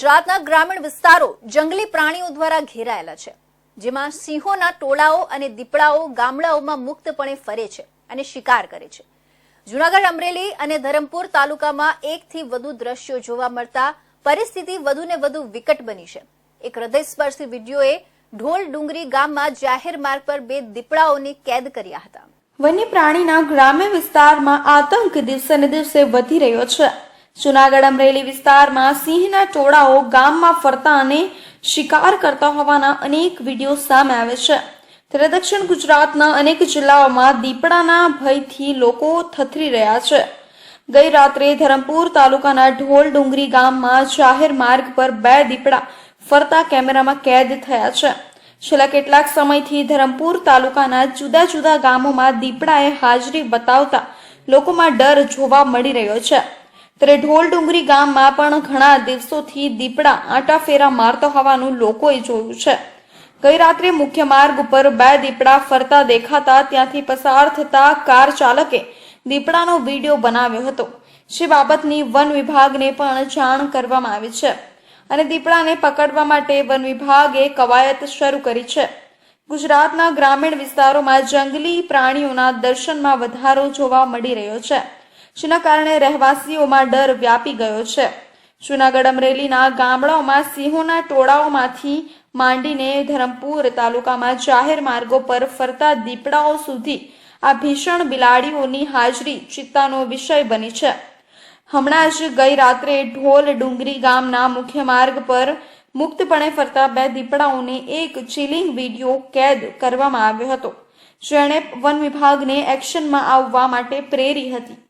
ગુજરાતના ગ્રામીણ વિસ્તારો જંગલી પ્રાણીઓ દ્વારા ઘેરાયેલા છે, જેમાં સિંહોના ટોળાઓ અને દીપડાઓ ગામડાઓમાં મુક્તપણે ફરે છે અને શિકાર કરે છે. જુનાગઢ, અમરેલી અને ધરમપુર તાલુકામાં એકથી વધુ દ્રશ્યો જોવા મળતા પરિસ્થિતિ વધુને વધુ વિકટ બની છે. એક હૃદયસ્પર્શી વિડીયોએ ઢોલ ડુંગરી ગામમાં જાહેર માર્ગ પર બે દીપડાઓને કેદ કર્યા હતા. વન્ય પ્રાણીના ગ્રામ્ય વિસ્તારમાં આતંક દિવસે ને દિવસે વધી રહ્યો છે. જુનાગઢ અમરેલી વિસ્તારમાં સિંહના ટોળાઓ ગામમાં ફરતા અને શિકાર કરતા હોવાના અનેક વીડિયો સામે આવે છે. ત્યારે દક્ષિણ ગુજરાતના અનેક જિલ્લાઓમાં દીપડાના ભયથી લોકો થથરી રહ્યા છે. ગઈ રાત્રે ધરમપુર તાલુકાના ઢોલ ડુંગરી ગામમાં જાહેર માર્ગ પર બે દીપડા ફરતા કેમેરામાં કેદ થયા છે. છેલ્લા કેટલાક સમયથી ધરમપુર તાલુકાના જુદા જુદા ગામોમાં દીપડાએ હાજરી બતાવતા લોકોમાં ડર જોવા મળી રહ્યો છે. ત્યારે ઢોલ ડુંગરી ગામમાં પણ ઘણા દિવસોથી દીપડા આંટાફેરા મારતા હોવાનું લોકોએ જોયું છે. ગઈ રાત્રે મુખ્ય માર્ગ ઉપર બે દીપડા ફરતા દેખાતા ત્યાંથી પસાર થતા કાર ચાલકે દીપડાનો વીડિયો બનાવ્યો હતો. જે બાબતની વન વિભાગને પણ જાણ કરવામાં આવી છે અને દીપડાને પકડવા માટે વન વિભાગે કવાયત શરૂ કરી છે. ગુજરાતના ગ્રામીણ વિસ્તારોમાં જંગલી પ્રાણીઓના દર્શનમાં વધારો જોવા મળી રહ્યો છે. જેના કારણે રહેવાસીઓમાં ડર વ્યાપી ગયો છે. જુનાગઢ અમરેલીના ગામડાઓમાં સિંહોના ટોળાઓમાંથી માંડીને ધરમપુર તાલુકામાં જાહેર માર્ગો પર ફરતા દીપડાઓ સુધી આ ભીષણ બિલાડીઓની હાજરી ચિંતાનો વિષય બની છે. હમણાં જ ગઈ રાત્રે ઢોલ ડુંગરી ગામના મુખ્ય માર્ગ પર મુક્તપણે ફરતા બે દીપડાઓને એક ચિલિંગ વીડિયો કેદ કરવામાં આવ્યો હતો. જેણે વન વિભાગને એક્શનમાં આવવા માટે પ્રેરી હતી.